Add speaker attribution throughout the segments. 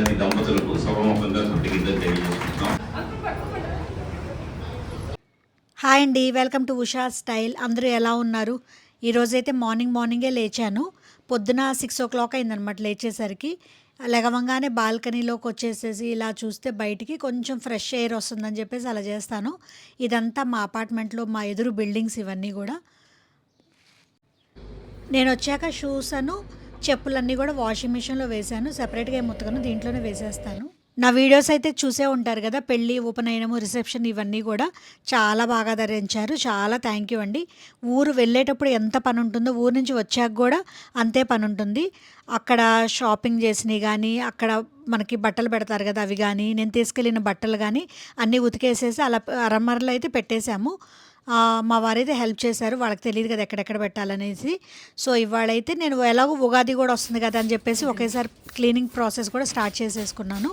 Speaker 1: గాంధీ దంపతులకు సభముఖంగా కృతజ్ఞతలు తెలియజేస్తున్నాం
Speaker 2: హాయ్ అండి వెల్కమ్ టు ఉషా స్టైల్. అందరూ ఎలా ఉన్నారు? ఈరోజైతే మార్నింగ్ మార్నింగే లేచాను. పొద్దున సిక్స్ ఓ క్లాక్ అయిందనమాట లేచేసరికి. లెగవంగానే బాల్కనీలోకి వచ్చేసేసి ఇలా చూస్తే బయటికి కొంచెం ఫ్రెష్ ఎయిర్ వస్తుందని చెప్పేసి అలా చేస్తాను. ఇదంతా మా అపార్ట్మెంట్లో మా ఎదురు బిల్డింగ్స్ ఇవన్నీ కూడా. నేను వచ్చాక షూస్ అను చెప్పులన్నీ కూడా వాషింగ్ మిషన్లో వేశాను. సెపరేట్గా ఏం ముత్తకను దీంట్లోనే వేసేస్తాను. నా వీడియోస్ అయితే చూసే ఉంటారు కదా పెళ్ళి ఉపనయనము రిసెప్షన్ ఇవన్నీ కూడా చాలా బాగా ధరించారు. చాలా థ్యాంక్ యూ అండి. ఊరు వెళ్ళేటప్పుడు ఎంత పని ఉంటుందో ఊరు నుంచి వచ్చాక కూడా అంతే పని ఉంటుంది అక్కడ షాపింగ్ చేసినవి కానీ అక్కడ మనకి బట్టలు పెడతారు కదా అవి కానీ నేను తీసుకెళ్ళిన బట్టలు కానీ అన్నీ ఉతికేసేసి అలా అరమరలు అయితే పెట్టేశాము. మా వారైతే హెల్ప్ చేశారు. వాళ్ళకి తెలియదు కదా ఎక్కడెక్కడ పెట్టాలనేసి. సో ఇవాళైతే నేను ఎలాగో ఉగాది కూడా వస్తుంది కదా అని చెప్పేసి ఒకేసారి క్లీనింగ్ ప్రాసెస్ కూడా స్టార్ట్ చేసేసుకున్నాను.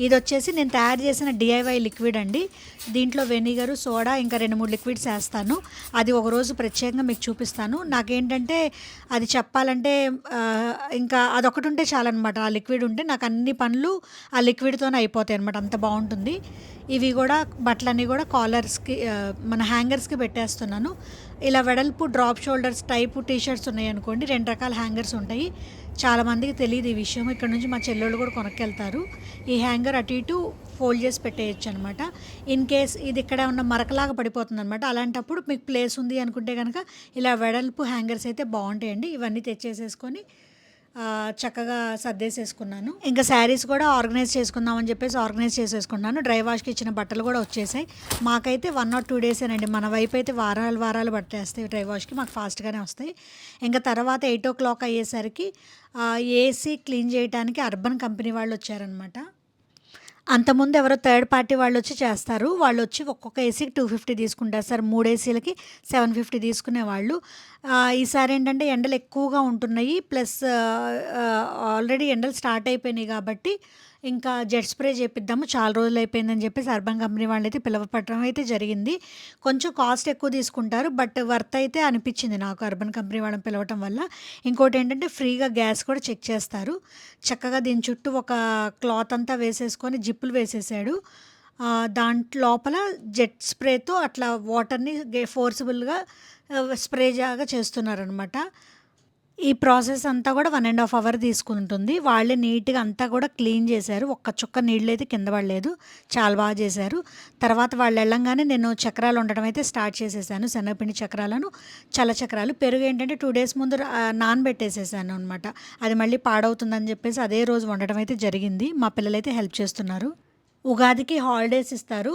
Speaker 2: ఇది వచ్చేసి నేను తయారు చేసిన డిఐవై లిక్విడ్ అండి. దీంట్లో వెనిగరు సోడా ఇంకా రెండు మూడు లిక్విడ్స్ వేస్తాను. అది ఒకరోజు ప్రత్యేకంగా మీకు చూపిస్తాను. నాకేంటంటే అది చెప్పాలంటే ఇంకా అదొకటి ఉంటే చాలన్నమాట. ఆ లిక్విడ్ ఉంటే నాకు అన్ని పనులు ఆ లిక్విడ్తోనే అయిపోతాయి అనమాట అంత బాగుంటుంది. ఇవి కూడా బట్టలన్నీ కూడా కాలర్స్కి మన హ్యాంగర్స్కి పెట్టేస్తున్నాను. ఇలా వెడల్పు drop shoulders type T shirts ఉన్నాయి అనుకోండి రెండు రకాల హ్యాంగర్స్ ఉంటాయి. చాలామందికి తెలియదు ఈ విషయం. ఇక్కడ నుంచి మా చెల్లెళ్ళు కూడా కొనక్కెళ్తారు. ఈ హ్యాంగర్ అటు ఇటు ఫోల్డ్ చేసి పెట్టేయచ్చు అనమాట ఇన్ కేస్ ఇది ఇక్కడ ఉన్న మరకలాగా పడిపోతుంది అనమాట అలాంటప్పుడు మీకు ప్లేస్ ఉంది అనుకుంటే కనుక ఇలా వెడల్పు హ్యాంగర్స్ అయితే బాగుంటాయండి. ఇవన్నీ తెచ్చేసేసుకొని చక్కగా సర్దేసేసుకున్నాను. ఇంకా శారీస్ కూడా ఆర్గనైజ్ చేసుకుందామని చెప్పేసి ఆర్గనైజ్ చేసేసుకున్నాను. డ్రై వాష్కి ఇచ్చిన బట్టలు కూడా వచ్చేసాయి. మాకైతే వన్ ఆర్ టూ డేసేనండి మన వైపు అయితే వారాలు వారాలు పట్టేస్తాయి డ్రై వాష్కి. మాకు ఫాస్ట్గానే వస్తాయి. ఇంకా తర్వాత ఎయిట్ ఓ క్లాక్ అయ్యేసరికి ఏసీ క్లీన్ చేయడానికి అర్బన్ కంపెనీ వాళ్ళు వచ్చారనమాట అంతకుముందు ఎవరో థర్డ్ పార్టీ వాళ్ళు వచ్చి చేస్తారు. వాళ్ళు వచ్చి ఒక్కొక్క ఏసీకి టూ ఫిఫ్టీ తీసుకుంటారు సార్. మూడు ఏసీలకి సెవెన్ ఫిఫ్టీ తీసుకునేవాళ్ళు. ఈసారి ఏంటంటే ఎండలు ఎక్కువగా ఉంటున్నాయి. ప్లస్ ఆల్రెడీ ఎండలు స్టార్ట్ అయిపోయినాయి కాబట్టి ఇంకా జెట్ స్ప్రే చేపిద్దాము. చాలా రోజులు అయిపోయిందని చెప్పేసి అర్బన్ కంపెనీ వాళ్ళు అయితే పిలవపడడం అయితే జరిగింది. కొంచెం కాస్ట్ ఎక్కువ తీసుకుంటారు. బట్ వర్త్ అయితే అనిపించింది నాకు అర్బన్ కంపెనీ వాళ్ళని పిలవటం వల్ల. ఇంకోటి ఏంటంటే ఫ్రీగా గ్యాస్ కూడా చెక్ చేస్తారు. చక్కగా దీని చుట్టూ ఒక క్లాత్ అంతా వేసేసుకొని జిప్పులు వేసేసాడు. ఆ, దాంట్లో లోపల జెట్ స్ప్రేతో అట్లా వాటర్ని ఫోర్సిబుల్గా స్ప్రే జాగా చేస్తున్నారనమాట ఈ ప్రాసెస్ అంతా కూడా వన్ అండ్ హాఫ్ అవర్ తీసుకుంటుంది. వాళ్ళే నీట్గా అంతా కూడా క్లీన్ చేశారు. ఒక్క చుక్క నీళ్ళు అయితే కింద పడలేదు. చాలా బాగా చేశారు. తర్వాత వాళ్ళు వెళ్ళంగానే నేను చక్రాలు ఉండడం అయితే స్టార్ట్ చేసేసాను. శనగపిండి చక్రాలను చల్ల చక్రాలు. పెరుగు ఏంటంటే టూ డేస్ ముందు నానబెట్టేసేసాను అనమాట అది మళ్ళీ పాడవుతుందని చెప్పేసి అదే రోజు వండడం అయితే జరిగింది. మా పిల్లలైతే హెల్ప్ చేస్తున్నారు. ఉగాదికి హాలిడేస్ ఇస్తారు.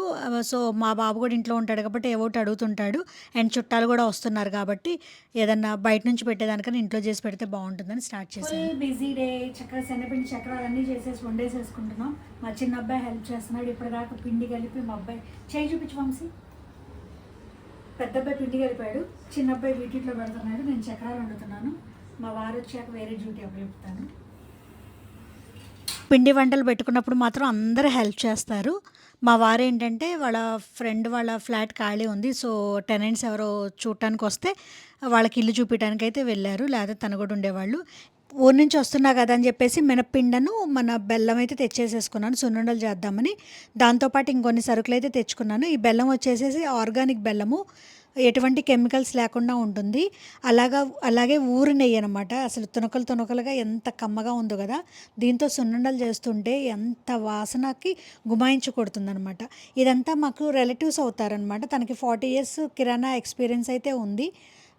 Speaker 2: సో మా బాబు కూడా ఇంట్లో ఉంటాడు కాబట్టి ఏవో ఒకటి అడుగుతుంటాడు. అండ్ చుట్టాలు కూడా వస్తున్నారు కాబట్టి ఏదన్నా బయట నుంచి పెట్టేదానికన్నా ఇంట్లో చేసి పెడితే బాగుంటుందని స్టార్ట్ చేశాను. బిజీ డే చక్కెర శనగపిండి చక్రాలు అన్నీ చేసేసి వండేసేసుకుంటున్నాం మా చిన్న అబ్బాయి హెల్ప్ చేస్తున్నాడు. ఇప్పటిదాకా పిండి కలిపి మా అబ్బాయి చేయి చూపించు వంశీ. పెద్ద అబ్బాయి పిండి కలిపాడు. చిన్న అబ్బాయి వీటిలో పెడుతున్నాడు. నేను చక్రాలు వండుతున్నాను. మా వారు వచ్చాక వేరే డ్యూటీ అప్పుడు చెప్తాను పిండి వంటలు పెట్టుకున్నప్పుడు మాత్రం అందరూ హెల్ప్ చేస్తారు. మా వారు ఏంటంటే వాళ్ళ ఫ్రెండ్ వాళ్ళ ఫ్లాట్ ఖాళీ ఉంది. సో టెనెంట్స్ ఎవరో చూడటానికి వస్తే వాళ్ళకి ఇల్లు చూపించడానికి అయితే వెళ్ళారు. లేదా తను కూడా ఉండేవాళ్ళు. ఊరి నుంచి వస్తున్నా కదా అని చెప్పేసి మినప్పిండను మన బెల్లం అయితే తెచ్చేసేసుకున్నాను. సున్నుండలు చేద్దామని. దాంతోపాటు ఇంకొన్ని సరుకులు అయితే తెచ్చుకున్నాను. ఈ బెల్లం వచ్చేసేసి ఆర్గానిక్ బెల్లము. ఎటువంటి కెమికల్స్ లేకుండా ఉంటుంది. అలాగా అలాగే ఊరి నెయ్యి అనమాట అసలు తునకలు తునకలుగా ఎంత కమ్మగా ఉందో కదా. దీంతో సున్నుండలు చేస్తుంటే ఎంత వాసనకి గుమాయించి కొడుతుందనమాట ఇదంతా మాకు రిలేటివ్స్ అవుతారనమాట తనకి ఫార్టీ ఇయర్స్ కిరాణా ఎక్స్పీరియన్స్ అయితే ఉంది.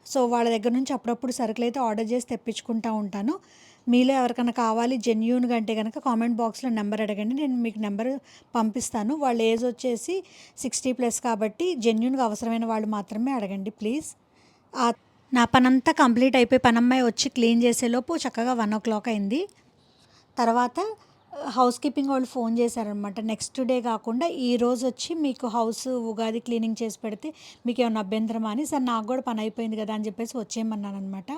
Speaker 2: సో వాళ్ళ దగ్గర నుంచి అప్పుడప్పుడు సరుకులు అయితే ఆర్డర్ చేసి తెప్పించుకుంటూ ఉంటాను. మీలో ఎవరికైనా కావాలి జెన్యున్గా అంటే కనుక కామెంట్ బాక్స్లో నెంబర్ అడగండి. నేను మీకు నెంబర్ పంపిస్తాను. వాళ్ళ ఏజ్ వచ్చేసి సిక్స్టీ ప్లస్ కాబట్టి జెన్యున్గా అవసరమైన వాళ్ళు మాత్రమే అడగండి ప్లీజ్ నా పనంతా కంప్లీట్ అయిపోయి పనమ్మాయి వచ్చి క్లీన్ చేసేలోపు చక్కగా వన్ ఓ క్లాక్ అయింది. తర్వాత uh, హౌస్ కీపింగ్ వాళ్ళు ఫోన్ చేశారనమాట నెక్స్ట్ డే కాకుండా ఈ రోజు వచ్చి మీకు హౌస్ ఉగాది క్లీనింగ్ చేసి పెడితే మీకు ఏమైనా అభ్యంతరమా అని? సార్ నాకు కూడా పని అయిపోయింది కదా అని చెప్పేసి వచ్చేయమన్నాను అనమాట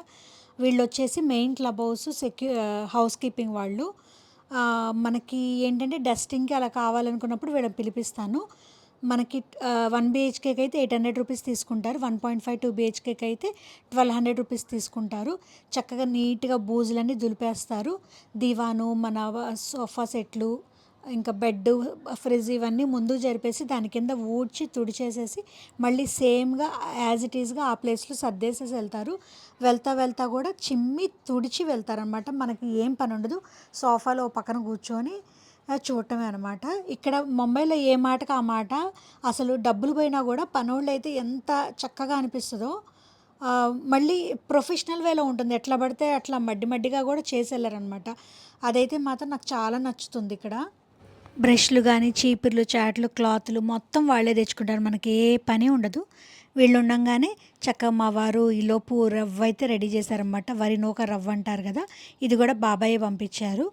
Speaker 2: వీళ్ళు వచ్చేసి మెయిన్ క్లబ్ హౌస్ సెక్యూ హౌస్ కీపింగ్ వాళ్ళు మనకి ఏంటంటే డస్టింగ్కి అలా కావాలనుకున్నప్పుడు వీళ్ళని పిలిపిస్తాను. మనకి వన్ బిహెచ్కేకి అయితే ఎయిట్ హండ్రెడ్ రూపీస్ తీసుకుంటారు. వన్ పాయింట్ ఫైవ్ టూ బిహెచ్కేకి అయితే ట్వెల్వ్ హండ్రెడ్ రూపీస్ తీసుకుంటారు. చక్కగా నీట్గా బూజులన్నీ దులిపేస్తారు. దివాను మన సోఫా సెట్లు ఇంకా బెడ్ ఫ్రిడ్జ్ ఇవన్నీ ముందు జరిపేసి దాని కింద ఊడ్చి తుడిచేసేసి మళ్ళీ సేమ్గా యాజ్ ఇట్ ఈస్గా ఆ ప్లేస్లో సర్దేసేసి వెళ్తారు. వెళ్తా వెళ్తా కూడా చిమ్మి తుడిచి వెళ్తారనమాట మనకి ఏం పని ఉండదు. సోఫాలో ఓ పక్కన కూర్చొని చూడటమే అనమాట ఇక్కడ ముంబైలో ఏ మాటకు ఆ మాట? అసలు డబ్బులు పోయినా కూడా పనోళ్ళు అయితే ఎంత చక్కగా అనిపిస్తుందో. మళ్ళీ ప్రొఫెషనల్ వేలో ఉంటుంది. ఎట్లా పడితే అట్లా మడ్డి మడ్డిగా కూడా చేసి వెళ్ళారనమాట అదైతే మాత్రం నాకు చాలా నచ్చుతుంది ఇక్కడ. బ్రష్లు కానీ చీపుర్లు చాట్లు క్లాత్లు మొత్తం వాళ్ళే తెచ్చుకుంటారు. మనకి ఏ పని ఉండదు. వీళ్ళు ఉండంగానే చక్కగా మా వారు ఈలోపు రవ్వ అయితే రెడీ చేశారనమాట వరి నూక రవ్వ అంటారు కదా ఇది కూడా బాబాయ్ పంపించారు.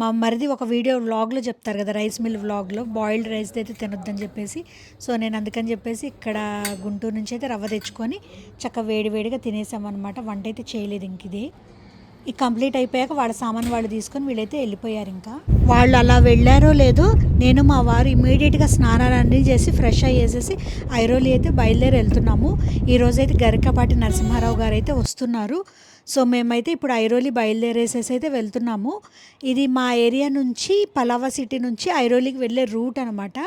Speaker 2: మా మరిది ఒక వీడియో వ్లాగ్లో చెప్తారు కదా రైస్ మిల్ వ్లాగ్లో బాయిల్డ్ రైస్ అయితే తినొద్దని చెప్పేసి. సో నేను అందుకని చెప్పేసి ఇక్కడ గుంటూరు నుంచి అయితే రవ్వ తెచ్చుకొని చక్కగా వేడి వేడిగా తినేసామన్నమాట. వంట అయితే చేయలేదు ఇంక ఇది. ఈ కంప్లీట్ అయిపోయాక వాళ్ళ సామాన్ వాళ్ళు తీసుకొని వీళ్ళైతే వెళ్ళిపోయారు ఇంకా. వాళ్ళు అలా వెళ్ళారో లేదో నేను మా వారు ఇమీడియట్గా స్నానాలన్నీ చేసి ఫ్రెష్ అయ్యేసేసి ఐరోలి అయితే బయలుదేరి వెళ్తున్నాము. ఈరోజైతే గరికపాటి నరసింహారావు గారు అయితే వస్తున్నారు. సో మేమైతే ఇప్పుడు ఐరోలి బయలుదేరేసేసి అయితే వెళ్తున్నాము. ఇది మా ఏరియా నుంచి పలావా సిటీ నుంచి ఐరోలికి వెళ్ళే రూట్ అనమాట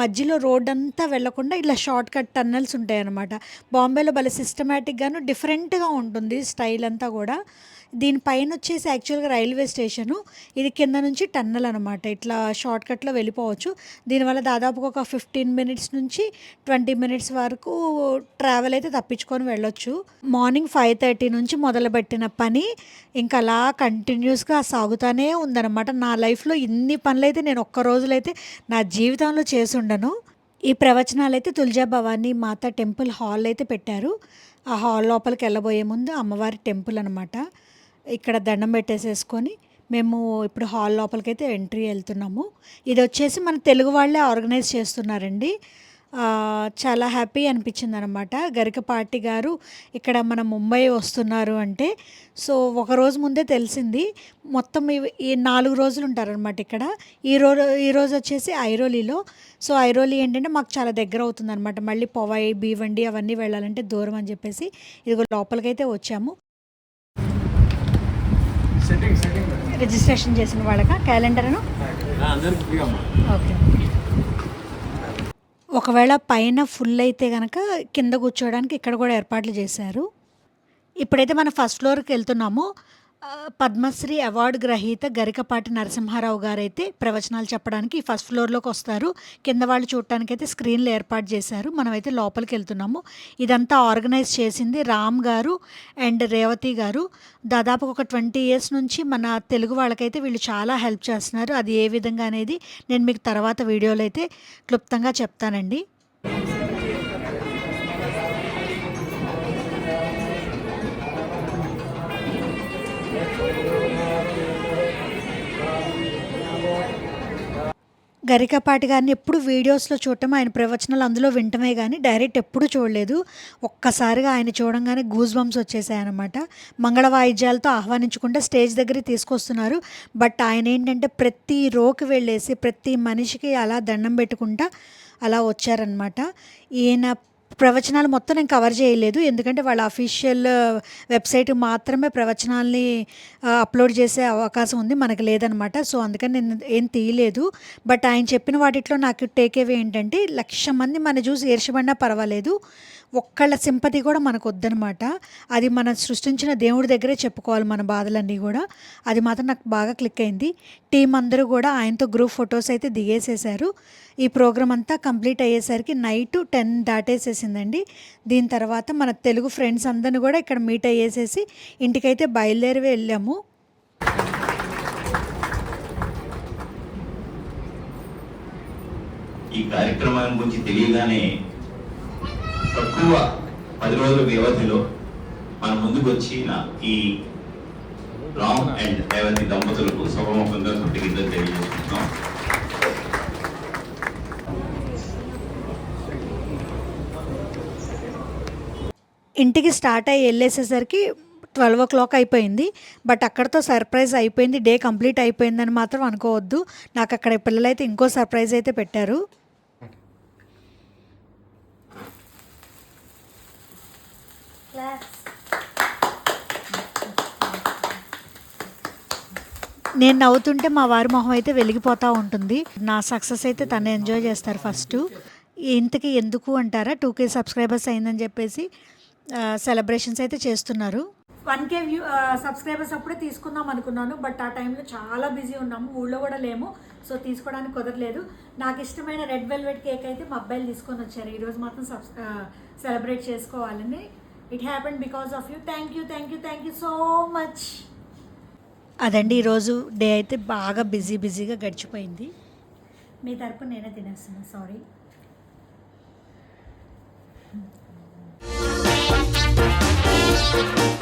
Speaker 2: మధ్యలో రోడ్ అంతా వెళ్ళకుండా ఇలా షార్ట్ కట్ టన్నల్స్ ఉంటాయన్నమాట. బాంబేలో భలే సిస్టమేటిక్గాను డిఫరెంట్గా ఉంటుంది స్టైల్ అంతా కూడా. దీనిపైన వచ్చేసి యాక్చువల్గా రైల్వే స్టేషను. ఇది కింద నుంచి టన్నల్ అనమాట ఇట్లా షార్ట్కట్లో వెళ్ళిపోవచ్చు. దీనివల్ల దాదాపుగా ఒక ఫిఫ్టీన్ మినిట్స్ నుంచి ట్వంటీ మినిట్స్ వరకు ట్రావెల్ అయితే తప్పించుకొని వెళ్ళొచ్చు. మార్నింగ్ ఫైవ్ థర్టీ నుంచి మొదలుపెట్టిన పని ఇంకా అలా కంటిన్యూస్గా సాగుతూనే ఉందన్నమాట. నా లైఫ్లో ఇన్ని పనులు అయితే నేను ఒక్క రోజులైతే నా జీవితంలో చేసుండను ఈ ప్రవచనాలు అయితే తులజా భవానీ మాత టెంపుల్ హాల్ అయితే పెట్టారు. ఆ హాల్ లోపలికి వెళ్ళబోయే ముందు అమ్మవారి టెంపుల్ అనమాట ఇక్కడ దండం పెట్టేసేసుకొని మేము ఇప్పుడు హాల్ లోపలికైతే ఎంట్రీ వెళ్తున్నాము. ఇది వచ్చేసి మన తెలుగు వాళ్ళే ఆర్గనైజ్ చేస్తున్నారండి. చాలా హ్యాపీ అనిపించింది అనమాట గరికపాటి గారు ఇక్కడ మన ముంబై వస్తున్నారు అంటే. సో ఒక రోజు ముందే తెలిసింది. మొత్తం ఈ నాలుగు రోజులు ఉంటారనమాట ఇక్కడ. ఈ రోజు ఈ రోజు వచ్చేసి ఐరోలీలో. సో ఐరోలి ఏంటంటే మాకు చాలా దగ్గర అవుతుంది అనమాట మళ్ళీ పొవై బీవండి అవన్నీ వెళ్ళాలంటే దూరం అని చెప్పేసి ఇదిగో లోపలికైతే వచ్చాము. రిజిస్ట్రేషన్ చేసిన వాళ్ళక? క్యాలెండర్ను ఓకే. ఒకవేళ పైన ఫుల్ అయితే కనుక కింద కూర్చోవడానికి ఇక్కడ కూడా ఏర్పాట్లు చేశారు. ఇప్పుడైతే మనం ఫస్ట్ ఫ్లోర్కి వెళ్తున్నాము. పద్మశ్రీ అవార్డు గ్రహీత గరికపాటి నరసింహారావు గారైతే ప్రవచనాలు చెప్పడానికి ఫస్ట్ ఫ్లోర్లోకి వస్తారు. కింద వాళ్ళు చూడటానికి అయితే స్క్రీన్లు ఏర్పాటు చేశారు. మనమైతే లోపలికి వెళ్తున్నాము. ఇదంతా ఆర్గనైజ్ చేసింది రామ్ గారు అండ్ రేవతి గారు. దాదాపు ఒక ట్వంటీ ఇయర్స్ నుంచి మన తెలుగు వాళ్ళకైతే వీళ్ళు చాలా హెల్ప్ చేస్తున్నారు. అది ఏ విధంగా అనేది నేను మీకు తర్వాత వీడియోలో అయితే క్లుప్తంగా చెప్తానండి. గరికపాటి గారిని ఎప్పుడు వీడియోస్లో చూడటం ఆయన ప్రవచనాలు అందులో వింటమే కానీ డైరెక్ట్ ఎప్పుడు చూడలేదు. ఒక్కసారిగా ఆయన చూడంగానే గూజ్ బంప్స్ వచ్చేసాయన్నమాట. మంగళ వాయిద్యాలతో ఆహ్వానించుకుంటే స్టేజ్ దగ్గర తీసుకొస్తున్నారు. బట్ ఆయన ఏంటంటే ప్రతి రోకి వెళ్ళేసి ప్రతి మనిషికి అలా దండం పెట్టుకుంటా అలా వచ్చారనమాట ఈయన ప్రవచనాలు మొత్తం నేను కవర్ చేయలేదు. ఎందుకంటే వాళ్ళ అఫీషియల్ వెబ్సైట్ uh, మాత్రమే ప్రవచనాల్ని uh, అప్లోడ్ చేసే అవకాశం ఉంది. మనకు లేదనమాట. సో అందుకని నేను ఏం తీయలేదు. బట్ ఆయన చెప్పిన వాటిలో నాకు టేక్ అవే ఏంటంటే లక్ష మంది మన చూసి ఏర్చబడినా పర్వాలేదు. ఒక్కళ్ళ సింపతి కూడా మనకు వద్దనమాట అది మనం సృష్టించిన దేవుడి దగ్గరే చెప్పుకోవాలి మన బాధలన్నీ కూడా. అది మాత్రం నాకు బాగా క్లిక్ అయింది. టీం అందరూ కూడా ఆయనతో గ్రూప్ ఫొటోస్ అయితే దిగేసేశారు. ఈ ప్రోగ్రామ్ అంతా కంప్లీట్ అయ్యేసరికి నైట్ టెన్ దాటేసేసిందండి. దీని తర్వాత మన తెలుగు ఫ్రెండ్స్ అందరిని కూడా ఇక్కడ మీట్ అయ్యేసేసి ఇంటికైతే బయలుదేరి వెళ్ళాము.
Speaker 1: ఈ కార్యక్రమాన్ని గురించి తెలియగానే తక్కువ పది రోజుల వ్యవధిలో మన ముందుకు వచ్చిన ఈ రామ్ అండ్ రేవతి దంపతులకు సభముఖంగా కృతజ్ఞతలు తెలియజేస్తున్నాం.
Speaker 2: ఇంటికి స్టార్ట్ అయ్యి వెళ్ళేసేసరికి ట్వెల్వ్ ఓ క్లాక్ అయిపోయింది. బట్ అక్కడతో సర్ప్రైజ్ అయిపోయింది. డే కంప్లీట్ అయిపోయిందని మాత్రం అనుకోవద్దు. నాకు అక్కడ పిల్లలైతే ఇంకో సర్ప్రైజ్ అయితే పెట్టారు. నేను నవ్వుతుంటే మా వారి మొహం అయితే వెలిగిపోతూ ఉంటుంది. నా సక్సెస్ అయితే తను ఎంజాయ్ చేస్తారు ఫస్ట్ ఇంతకీ ఎందుకు అంటారా? టూ కే సబ్స్క్రైబర్స్ అయిందని చెప్పేసి సెలబ్రేషన్స్ అయితే చేస్తున్నారు. వన్ కే వ్యూ సబ్స్క్రైబర్స్ అప్పుడే తీసుకుందాం అనుకున్నాను బట్ ఆ టైంలో చాలా బిజీ ఉన్నాము ఊళ్ళో కూడా లేము సో తీసుకోవడానికి కుదరలేదు. నాకు ఇష్టమైన రెడ్ వెల్వెట్ కేక్ అయితే మా అబ్బాయిలు తీసుకొని వచ్చారు. ఈరోజు మాత్రం సబ్స్ సెలబ్రేట్ చేసుకోవాలని it happen because of you thank you thank you thank you so much అదండి ఈరోజు డే అయితే బాగా బిజీ బిజీగా గడిచిపోయింది. మీ తరపు నేనే తినేస్తున్నా సారీ
Speaker 3: Thank